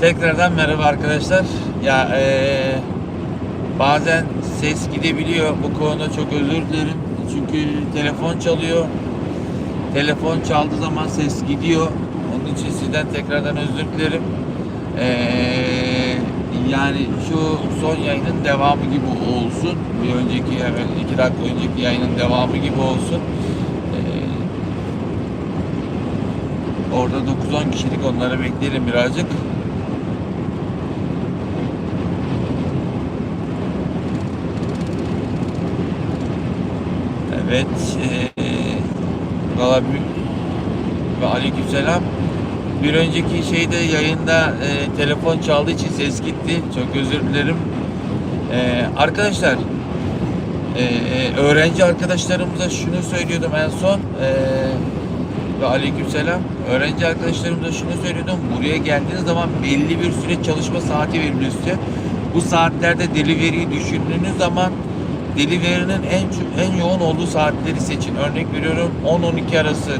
Tekrardan merhaba arkadaşlar. Ya eee, bazen ses gidebiliyor. Bu konuda çok özür dilerim. Çünkü telefon çalıyor. Telefon çaldığı zaman ses gidiyor. Onun için sizden tekrardan özür dilerim. Eee, yani şu son yayının devamı gibi olsun. Bir önceki hemen iki dakika önceki yayının devamı gibi olsun. Eee, orada 9-10 kişilik onları bekleyelim birazcık. Evet. Eee valla ve aleykümselam. Bir önceki şeyde yayında e, telefon çaldığı için ses gitti. Çok özür dilerim. E, arkadaşlar e, öğrenci arkadaşlarımıza şunu söylüyordum en son. E, ve aleykümselam. Öğrenci arkadaşlarımıza şunu söylüyordum. Buraya geldiğiniz zaman belli bir süre çalışma saati veriliyor size. Bu saatlerde delivery'i düşündüğünüz zaman delivery'nin en en yoğun olduğu saatleri seçin. Örnek veriyorum 10-12 arası,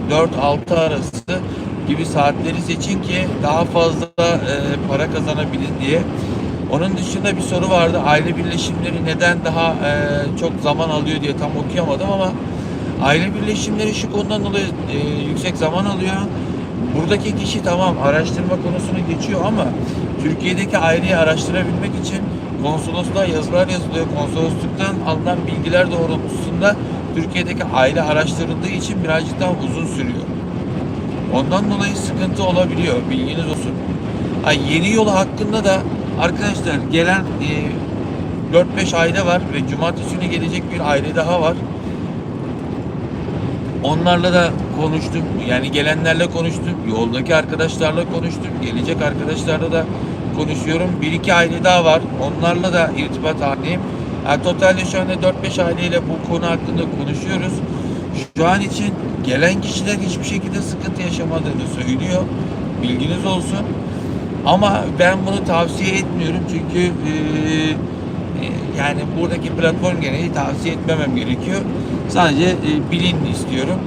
4-6 arası gibi saatleri seçin ki daha fazla e, para kazanabilin diye. Onun dışında bir soru vardı. Aile birleşimleri neden daha e, çok zaman alıyor diye tam okuyamadım ama aile birleşimleri şu konudan dolayı e, yüksek zaman alıyor. Buradaki kişi tamam araştırma konusunu geçiyor ama Türkiye'deki aileyi araştırabilmek için konsolosluğa yazılar yazılıyor. Konsolosluktan alınan bilgiler doğrultusunda Türkiye'deki aile araştırıldığı için birazcık daha uzun sürüyor. Ondan dolayı sıkıntı olabiliyor. Bilginiz olsun. Ay yeni yolu hakkında da arkadaşlar gelen e, 4-5 aile var ve cumartesi günü gelecek bir aile daha var. Onlarla da konuştum. Yani gelenlerle konuştum. Yoldaki arkadaşlarla konuştum. Gelecek arkadaşlarla da konuşuyorum. Bir iki aile daha var. Onlarla da irtibat halindeyim. Yani totalde şu anda 4-5 aileyle bu konu hakkında konuşuyoruz. Şu an için gelen kişiler hiçbir şekilde sıkıntı yaşamadığını söylüyor. Bilginiz olsun. Ama ben bunu tavsiye etmiyorum çünkü eee, e, yani buradaki platform gereği tavsiye etmemem gerekiyor. Sadece e, bilin istiyorum.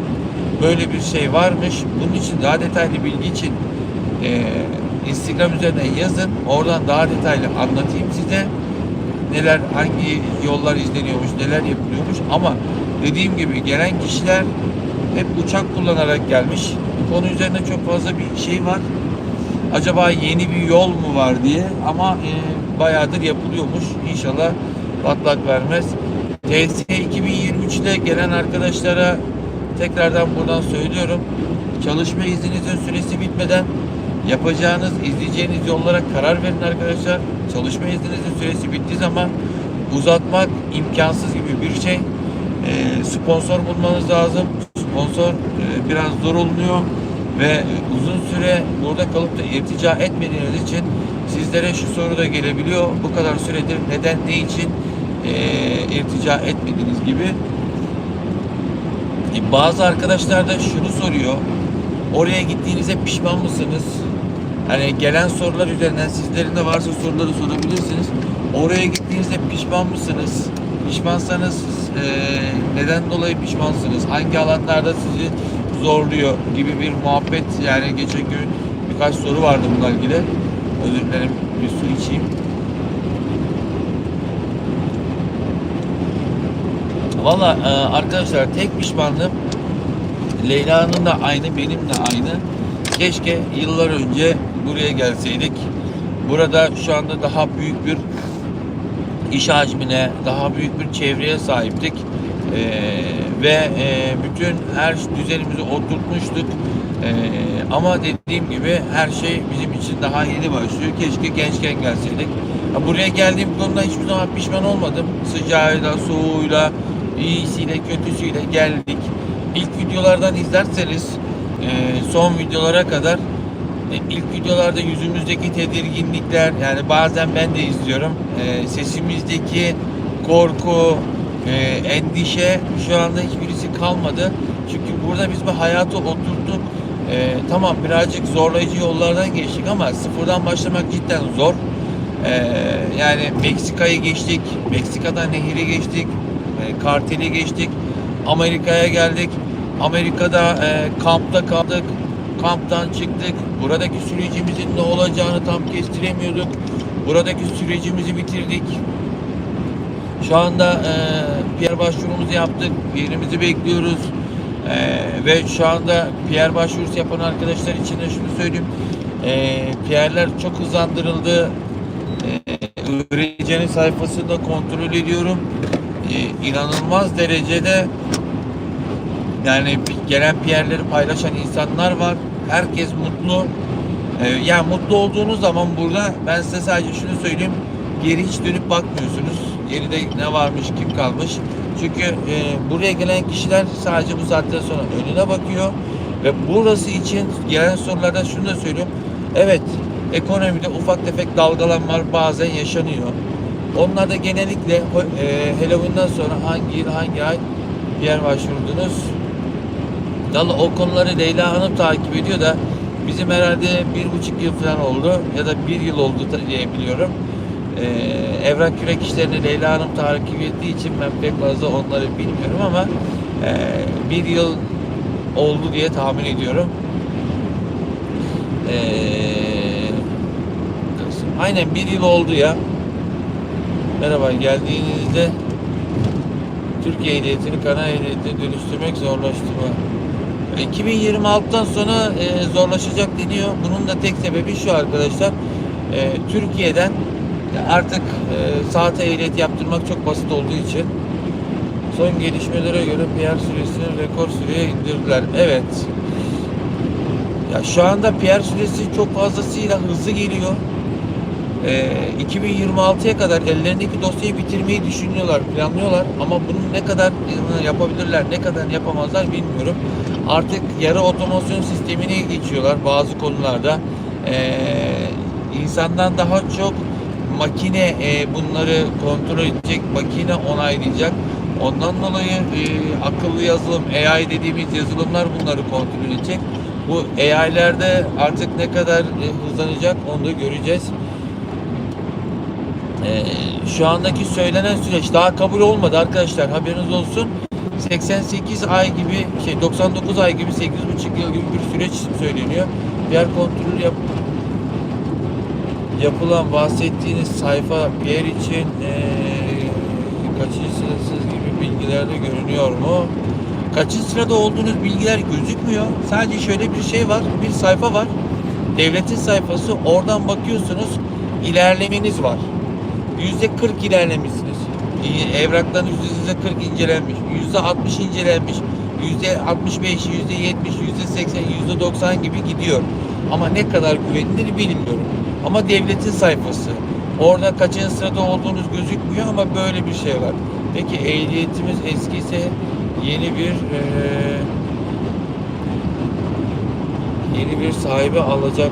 Böyle bir şey varmış. Bunun için daha detaylı bilgi için e, Instagram üzerinden yazın. Oradan daha detaylı anlatayım size. Neler, hangi yollar izleniyormuş, neler yapılıyormuş. Ama dediğim gibi gelen kişiler hep uçak kullanarak gelmiş. Konu üzerinde çok fazla bir şey var. Acaba yeni bir yol mu var diye ama e, bayağıdır yapılıyormuş. İnşallah patlak vermez. TS 2023'te gelen arkadaşlara tekrardan buradan söylüyorum. Çalışma izninizin süresi bitmeden yapacağınız, izleyeceğiniz yollara karar verin arkadaşlar. Çalışma izninizin süresi bittiği zaman uzatmak imkansız gibi bir şey. E, sponsor bulmanız lazım. Sponsor e, biraz zor olunuyor ve uzun süre burada kalıp da irtica etmediğiniz için sizlere şu soru da gelebiliyor. Bu kadar süredir neden ne için e, irtica etmediğiniz gibi. E, bazı arkadaşlar da şunu soruyor. Oraya gittiğinize pişman mısınız? Hani gelen sorular üzerinden sizlerin de varsa soruları sorabilirsiniz. Oraya gittiğinizde pişman mısınız? Pişmansanız e, neden dolayı pişmansınız? Hangi alanlarda sizi zorluyor gibi bir muhabbet yani geçen gün birkaç soru vardı bununla ilgili. Özür dilerim bir su içeyim. Valla e, arkadaşlar tek pişmanlığım Leyla'nın da aynı benim de aynı. Keşke yıllar önce buraya gelseydik. Burada şu anda daha büyük bir iş hacmine, daha büyük bir çevreye sahiptik. Ee, ve e, bütün her düzenimizi oturtmuştuk. Ee, ama dediğim gibi her şey bizim için daha yeni başlıyor. Keşke gençken gelseydik. Buraya geldiğim konuda hiçbir zaman pişman olmadım. Sıcağıyla, soğuğuyla, iyisiyle, kötüsüyle geldik. İlk videolardan izlerseniz son videolara kadar e, ilk videolarda yüzümüzdeki tedirginlikler yani bazen ben de izliyorum. E, sesimizdeki korku, e, endişe şu anda hiçbirisi kalmadı. Çünkü burada biz bu hayatı oturttuk. E, tamam birazcık zorlayıcı yollardan geçtik ama sıfırdan başlamak cidden zor. Yani Meksika'yı geçtik, Meksika'dan nehri geçtik, e, karteli geçtik, Amerika'ya geldik. Amerika'da e, kampta kaldık. kamptan çıktık. Buradaki sürecimizin ne olacağını tam kestiremiyorduk. Buradaki sürecimizi bitirdik. Şu anda e, PR başvurumuzu yaptık. Yerimizi bekliyoruz. E, ve şu anda PR başvurusu yapan arkadaşlar için de şunu söyleyeyim. E, PR'ler çok hızlandırıldı. E, öğrencinin sayfasında kontrol ediyorum. E, inanılmaz derecede yani gelen PR'leri paylaşan insanlar var. Herkes mutlu. Ee, yani mutlu olduğunuz zaman burada ben size sadece şunu söyleyeyim. Geri hiç dönüp bakmıyorsunuz. Geride ne varmış, kim kalmış. Çünkü e, buraya gelen kişiler sadece bu saatten sonra önüne bakıyor. Ve burası için gelen sorularda şunu da söylüyorum. Evet, ekonomide ufak tefek dalgalanmalar bazen yaşanıyor. Onlar da genellikle e, Halloween'dan sonra hangi yıl, hangi ay bir yer başvurdunuz? Dalı o konuları Leyla Hanım takip ediyor da bizim herhalde bir buçuk yıl falan oldu ya da bir yıl oldu diye biliyorum. Ee, evrak kürek işlerini Leyla Hanım takip ettiği için ben pek fazla onları bilmiyorum ama e, bir yıl oldu diye tahmin ediyorum. Ee, aynen bir yıl oldu ya. Merhaba geldiğinizde Türkiye ehliyetini kana ehliyetine dönüştürmek zorlaştı mı? 2026'dan sonra e, zorlaşacak deniyor. Bunun da tek sebebi şu arkadaşlar. E, Türkiye'den artık e, saate ehliyet yaptırmak çok basit olduğu için son gelişmelere göre PR süresini rekor süreye indirdiler. Evet. Ya şu anda PR süresi çok fazlasıyla hızlı geliyor. Ee, 2026'ya kadar ellerindeki dosyayı bitirmeyi düşünüyorlar, planlıyorlar ama bunun ne kadar yapabilirler, ne kadar yapamazlar bilmiyorum. Artık yarı otomasyon sistemine geçiyorlar bazı konularda. Ee, insandan daha çok makine e, bunları kontrol edecek, makine onaylayacak. Ondan dolayı e, akıllı yazılım, AI dediğimiz yazılımlar bunları kontrol edecek. Bu AI'lerde artık ne kadar e, hızlanacak onu da göreceğiz. Ee, şu andaki söylenen süreç daha kabul olmadı arkadaşlar haberiniz olsun. 88 ay gibi şey 99 ay gibi 8,5 yıl gibi bir süreç söyleniyor. Diğer kontrolü yap yapılan bahsettiğiniz sayfa bir yer için ee, kaçıncı sırasız gibi bilgilerde görünüyor mu? Kaçıncı sırada olduğunuz bilgiler gözükmüyor. Sadece şöyle bir şey var. Bir sayfa var. Devletin sayfası. Oradan bakıyorsunuz. ilerlemeniz var. Yüzde 40 ilerlemişsiniz. Ee, Evraklarınız yüzde 40 incelenmiş. Yüzde 60 incelenmiş. Yüzde 65, yüzde 70, yüzde 80, yüzde 90 gibi gidiyor. Ama ne kadar güvenilir bilmiyorum. Ama devletin sayfası. Orada kaçıncı sırada olduğunuz gözükmüyor ama böyle bir şey var. Peki ehliyetimiz eskiyse yeni bir eee, yeni bir sahibi alacak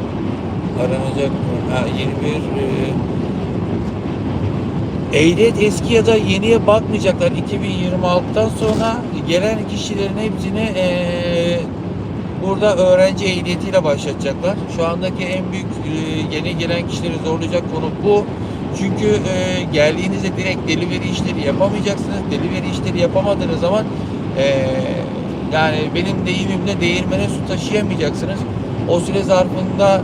aranacak? Ha, yeni bir eee, Ehliyet eski ya da yeniye bakmayacaklar. 2026'dan sonra gelen kişilerin hepsini eee, burada öğrenci ehliyetiyle başlatacaklar. Şu andaki en büyük eee, yeni gelen kişileri zorlayacak konu bu. Çünkü eee, geldiğinizde direkt delivery işleri yapamayacaksınız. Delivery işleri yapamadığınız zaman eee, yani benim deyimimle değirmene su taşıyamayacaksınız. O süre zarfında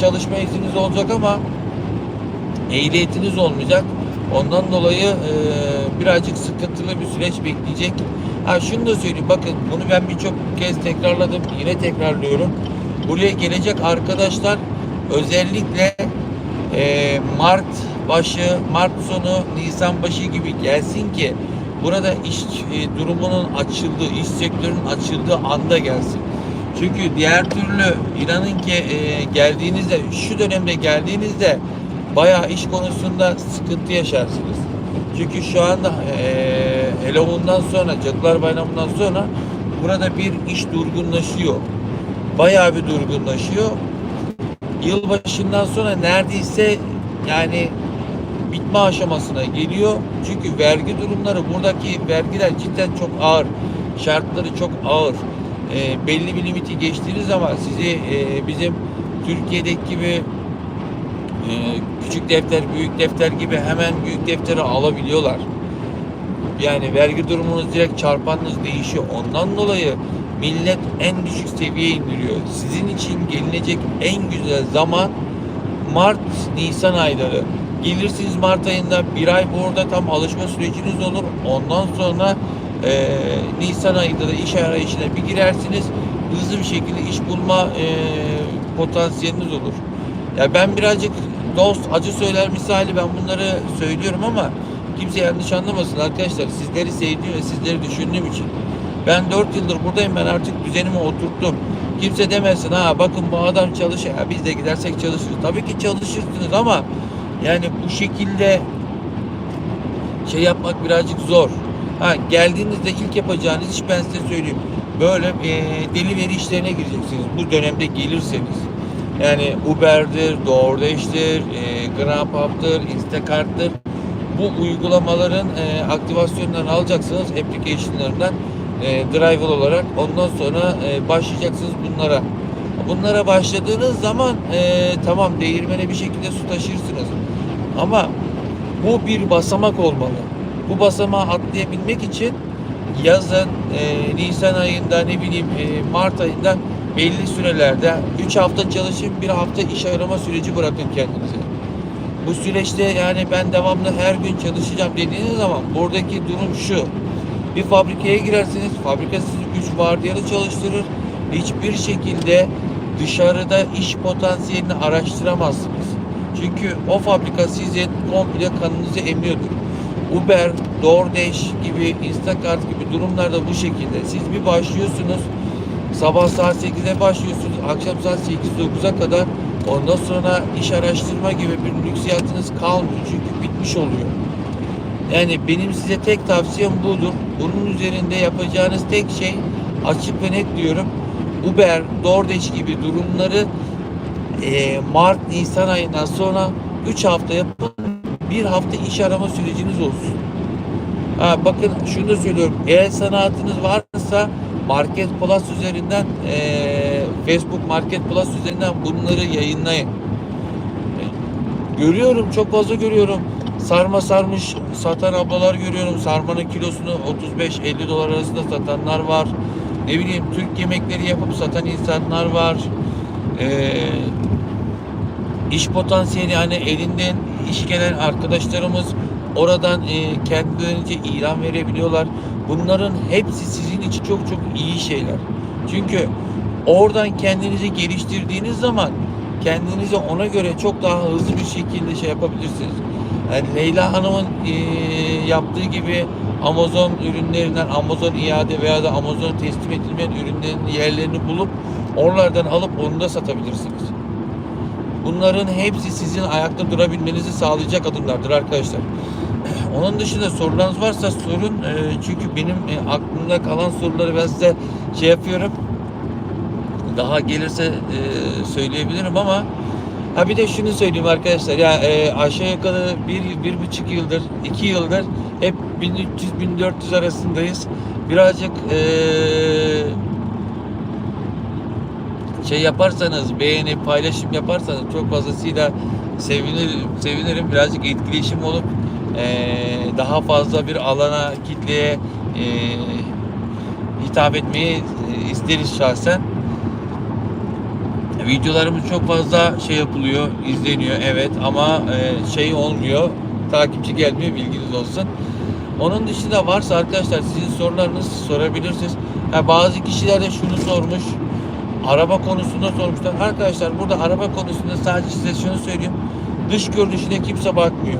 çalışma izniniz olacak ama ehliyetiniz olmayacak. Ondan dolayı e, birazcık sıkıntılı bir süreç bekleyecek. Ha şunu da söyleyeyim bakın bunu ben birçok kez tekrarladım yine tekrarlıyorum. Buraya gelecek arkadaşlar özellikle e, Mart başı, Mart sonu, Nisan başı gibi gelsin ki burada iş e, durumunun açıldığı, iş sektörünün açıldığı anda gelsin. Çünkü diğer türlü inanın ki e, geldiğinizde şu dönemde geldiğinizde bayağı iş konusunda sıkıntı yaşarsınız. Çünkü şu anda eee Halloween'dan sonra, Cadılar Bayramı'ndan sonra burada bir iş durgunlaşıyor. Bayağı bir durgunlaşıyor. Yılbaşından sonra neredeyse yani bitme aşamasına geliyor. Çünkü vergi durumları buradaki vergiler cidden çok ağır. Şartları çok ağır. Eee, belli bir limiti geçtiğiniz zaman sizi eee, bizim Türkiye'deki gibi küçük defter, büyük defter gibi hemen büyük defteri alabiliyorlar. Yani vergi durumunuz direkt çarpanınız değişiyor. Ondan dolayı millet en düşük seviyeye indiriyor. Sizin için gelinecek en güzel zaman Mart, Nisan ayları. Gelirsiniz Mart ayında bir ay burada tam alışma süreciniz olur. Ondan sonra e, Nisan ayında da iş arayışına bir girersiniz. Hızlı bir şekilde iş bulma e, potansiyeliniz olur. Ya ben birazcık dost acı söyler misali ben bunları söylüyorum ama kimse yanlış anlamasın arkadaşlar. Sizleri sevdiğim ve sizleri düşündüğüm için. Ben 4 yıldır buradayım ben artık düzenimi oturttum. Kimse demesin ha bakın bu adam çalışıyor. Ya biz de gidersek çalışırız. Tabii ki çalışırsınız ama yani bu şekilde şey yapmak birazcık zor. Ha geldiğinizde ilk yapacağınız iş ben size söyleyeyim. Böyle e, delivery işlerine gireceksiniz. Bu dönemde gelirseniz. Yani Uber'dir, DoorDash'tir, e, Grabhub'dır, Instacart'tır. Bu uygulamaların e, aktivasyonlarını alacaksınız application'larından e, driver olarak. Ondan sonra e, başlayacaksınız bunlara. Bunlara başladığınız zaman e, tamam değirmene bir şekilde su taşırsınız. Ama bu bir basamak olmalı. Bu basamağı atlayabilmek için yazın e, Nisan ayında ne bileyim e, Mart ayında belli sürelerde 3 hafta çalışın bir hafta iş arama süreci bırakın kendinize. Bu süreçte yani ben devamlı her gün çalışacağım dediğiniz zaman buradaki durum şu. Bir fabrikaya girersiniz. Fabrika sizi 3 vardiyalı çalıştırır. Hiçbir şekilde dışarıda iş potansiyelini araştıramazsınız. Çünkü o fabrika sizin komple kanınızı emiyordur. Uber, DoorDash gibi, Instacart gibi durumlarda bu şekilde. Siz bir başlıyorsunuz. Sabah saat 8'de başlıyorsunuz. Akşam saat 8-9'a kadar ondan sonra iş araştırma gibi bir lüksiyatınız kalmıyor. Çünkü bitmiş oluyor. Yani benim size tek tavsiyem budur. Bunun üzerinde yapacağınız tek şey açık ve net diyorum. Uber, DoorDash gibi durumları e, Mart, Nisan ayından sonra 3 hafta yapın. Bir hafta iş arama süreciniz olsun. Ha, bakın şunu da söylüyorum. Eğer sanatınız varsa Market Plus üzerinden e, Facebook Market Plus üzerinden bunları yayınlayın. Görüyorum çok fazla görüyorum. Sarma sarmış satan ablalar görüyorum. Sarmanın kilosunu 35-50 dolar arasında satanlar var. Ne bileyim Türk yemekleri yapıp satan insanlar var. Ee, iş potansiyeli yani elinden iş gelen arkadaşlarımız oradan e, kendilerince ilan verebiliyorlar. Bunların hepsi sizin için çok çok iyi şeyler. Çünkü oradan kendinizi geliştirdiğiniz zaman kendinize ona göre çok daha hızlı bir şekilde şey yapabilirsiniz. Yani Leyla Hanım'ın e, yaptığı gibi Amazon ürünlerinden Amazon iade veya da Amazon teslim edilmeyen ürünlerin yerlerini bulup oralardan alıp onu da satabilirsiniz. Bunların hepsi sizin ayakta durabilmenizi sağlayacak adımlardır arkadaşlar. Onun dışında sorularınız varsa sorun. E, çünkü benim e, aklımda kalan soruları ben size şey yapıyorum. Daha gelirse e, söyleyebilirim ama ha bir de şunu söyleyeyim arkadaşlar. Ya e, aşağı yukarı bir, bir buçuk yıldır, iki yıldır hep 1300-1400 arasındayız. Birazcık e, şey yaparsanız, beğeni, paylaşım yaparsanız çok fazlasıyla sevinirim. Sevinirim. Birazcık etkileşim olup daha fazla bir alana, kitleye eee, hitap etmeyi eee, isteriz şahsen. Videolarımız çok fazla şey yapılıyor, izleniyor evet ama eee, şey olmuyor, takipçi gelmiyor bilginiz olsun. Onun dışında varsa arkadaşlar sizin sorularınızı sorabilirsiniz. Ha, bazı kişiler de şunu sormuş. Araba konusunda sormuşlar. Arkadaşlar burada araba konusunda sadece size şunu söyleyeyim. Dış görünüşüne kimse bakmıyor.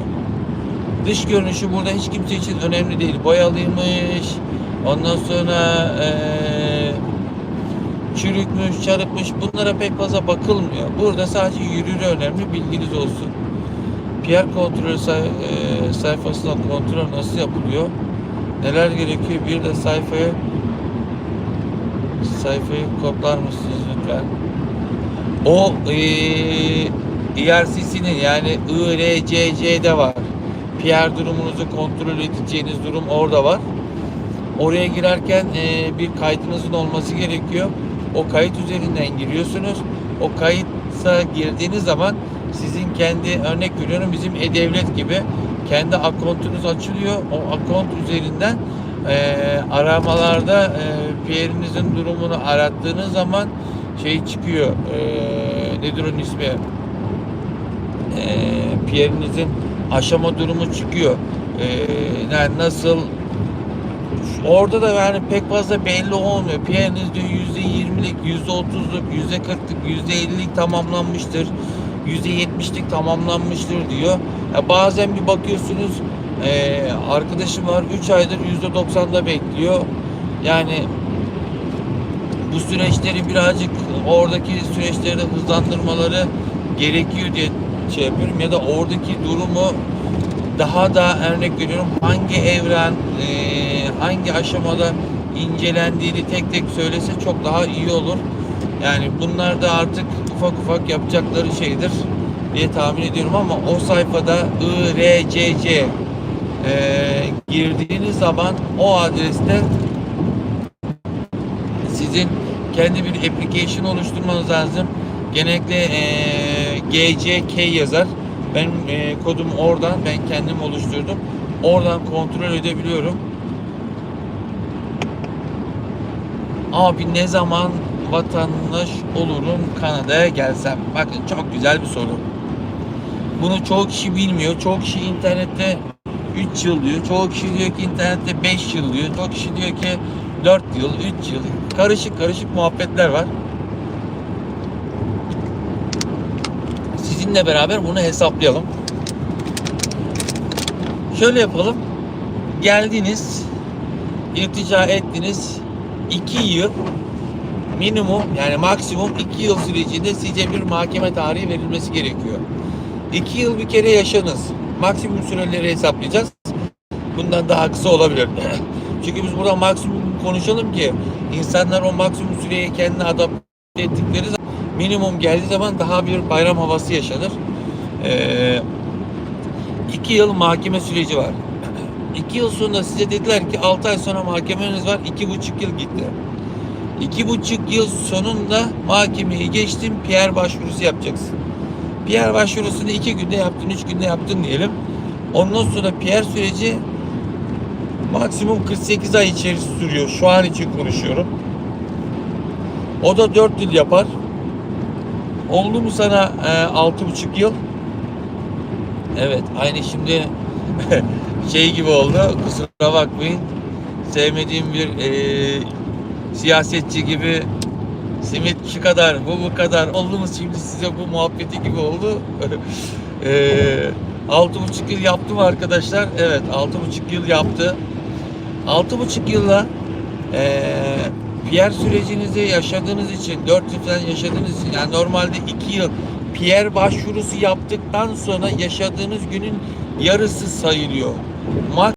Dış görünüşü burada hiç kimse için önemli değil. Boyalıymış. Ondan sonra eee çürükmüş, çarıkmış. Bunlara pek fazla bakılmıyor. Burada sadece yürürü önemli. Bilginiz olsun. PR kontrolü say- eee, sayfasında kontrol nasıl yapılıyor? Neler gerekiyor? Bir de sayfaya sayfayı kodlar mısınız lütfen? O eee ERCC'nin yani IRCC'de var. PR durumunuzu kontrol edeceğiniz durum orada var. Oraya girerken eee, bir kaydınızın olması gerekiyor. O kayıt üzerinden giriyorsunuz. O kayıtsa girdiğiniz zaman sizin kendi örnek veriyorum bizim e-devlet gibi kendi akontunuz açılıyor. O akont üzerinden e, aramalarda e, Pierre'inizin durumunu arattığınız zaman şey çıkıyor. E, nedir onun ismi? E, Pierre'inizin aşama durumu çıkıyor. E, yani nasıl orada da yani pek fazla belli olmuyor. Pierre'iniz diyor %20'lik, %30'luk, %40'lık, %50'lik tamamlanmıştır. %70'lik tamamlanmıştır diyor. Ya bazen bir bakıyorsunuz e, arkadaşım var 3 aydır %90'da bekliyor. Yani bu süreçleri birazcık oradaki süreçleri hızlandırmaları gerekiyor diye şey yapıyorum ya da oradaki durumu daha da örnek veriyorum hangi evren e, hangi aşamada incelendiğini tek tek söylese çok daha iyi olur. Yani bunlar da artık ufak ufak yapacakları şeydir diye tahmin ediyorum ama o sayfada IRCC e, girdiğiniz zaman o adreste sizin kendi bir application oluşturmanız lazım. Genellikle e, GCK yazar. Benim e, kodum oradan ben kendim oluşturdum. Oradan kontrol edebiliyorum. Abi ne zaman vatandaş olurum Kanada'ya gelsem? Bakın çok güzel bir soru. Bunu çoğu kişi bilmiyor. Çoğu kişi internette 3 yıl diyor. Çoğu kişi diyor ki internette 5 yıl diyor. Çoğu kişi diyor ki 4 yıl, 3 yıl. Karışık karışık muhabbetler var. Sizinle beraber bunu hesaplayalım. Şöyle yapalım. Geldiniz, iltica ettiniz. 2 yıl minimum yani maksimum 2 yıl sürecinde size bir mahkeme tarihi verilmesi gerekiyor. 2 yıl bir kere yaşanız. Maksimum süreleri hesaplayacağız. Bundan daha kısa olabilir. Çünkü biz burada maksimum konuşalım ki insanlar o maksimum süreye kendini adapte ettikleri zaman minimum geldiği zaman daha bir bayram havası yaşanır. Ee, iki yıl mahkeme süreci var. İki yıl sonra size dediler ki 6 ay sonra mahkemeniz var. iki buçuk yıl gitti. İki buçuk yıl sonunda mahkemeyi geçtin. PR başvurusu yapacaksın. PR başvurusunu iki günde yaptın, üç günde yaptın diyelim. Ondan sonra PR süreci maksimum 48 ay içerisinde sürüyor. Şu an için konuşuyorum. O da 4 yıl yapar. Oldu mu sana e, altı buçuk yıl? Evet, aynı şimdi şey gibi oldu. Kusura bakmayın. Sevmediğim bir e, siyasetçi gibi simit şu kadar, bu bu kadar oldu mu şimdi size bu muhabbeti gibi oldu. e, altı buçuk yıl yaptım arkadaşlar. Evet, altı buçuk yıl yaptı. Altı buçuk yılla e, PR sürecinizi yaşadığınız için, 4 yıl falan yaşadığınız için, yani normalde 2 yıl PR başvurusu yaptıktan sonra yaşadığınız günün yarısı sayılıyor.